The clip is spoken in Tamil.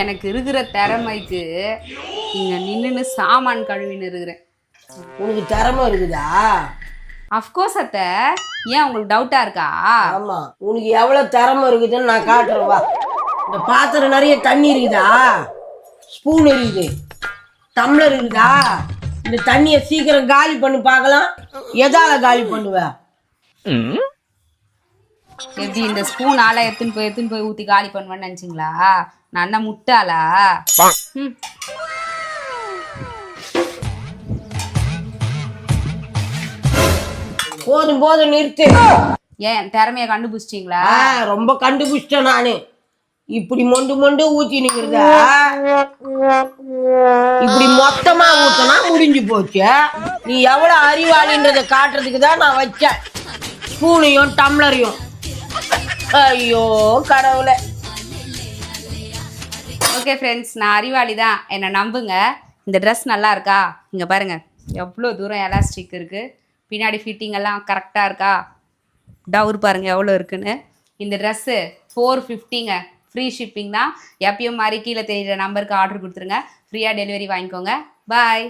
எனக்கு இருக்கிற திறமைக்கு இங்க நின்னுன்னு சாமான் கழுவின்னு இருக்கிறேன். உனக்கு திறமை இருக்குதா? அஃப்கோர்ஸ் அத்தை. ஏன் உங்களுக்கு டவுட்டா இருக்கா? ஆமா. உனக்கு எவ்வளவு திறமை இருக்குதுன்னு நான் காட்டுறேன் வா. இந்த பாத்திரம் நிறைய தண்ணி இருக்குதா? ஸ்பூன் இருக்குது. டம்ளர் இருக்குதா? இந்த தண்ணியை சீக்கிரம் காலி பண்ணி பார்க்கலாம். எதால காலி பண்ணுவ? எப்படி இந்த ஸ்பூன் ஆளா எடுத்துன்னு போய் எடுத்துன்னு போய் ஊத்தி காலி பண்ணுவேன்னு நினைச்சீங்களா? நான் என்ன முட்டாளா? ம். போதும் போதும் நிறுத்து. ஏன் திறமைய கண்டுபிடிச்சிட்டீங்களா? ஆ, ரொம்ப கண்டுபிடிச்சிட்டேன் நானு. இப்படி மொண்டு மொண்டு ஊத்தி நிக்கிறத இப்படி மொத்தமா ஊத்தனா முடிஞ்சு போச்சு. நீ எவ்வளவு அறிவாளின்றத காட்டுறதுக்கு தான் நான் வச்சேன். ஸ்பூனையும் டம்ளரையும். ஐயோ கடவுளை. ஓகே ஃப்ரெண்ட்ஸ் நான் அறிவாளி தான் என்னை நம்புங்க. இந்த ட்ரெஸ் நல்லா இருக்கா? இங்கே பாருங்கள் எவ்வளோ தூரம் எலாஸ்டிக் இருக்குது பின்னாடி ஃபிட்டிங் எல்லாம் கரெக்டாக இருக்கா? டவுர் பாருங்கள் எவ்வளோ இருக்குன்னு. இந்த ட்ரெஸ்ஸு ஃபோர் ஃபிஃப்டிங்க ஃப்ரீ ஷிப்பிங் தான். எப்பயும் மாதிரி கீழே தெரியுற நம்பருக்கு ஆர்டர் கொடுத்துருங்க. ஃப்ரீயாக டெலிவரி வாங்கிக்கோங்க. பாய்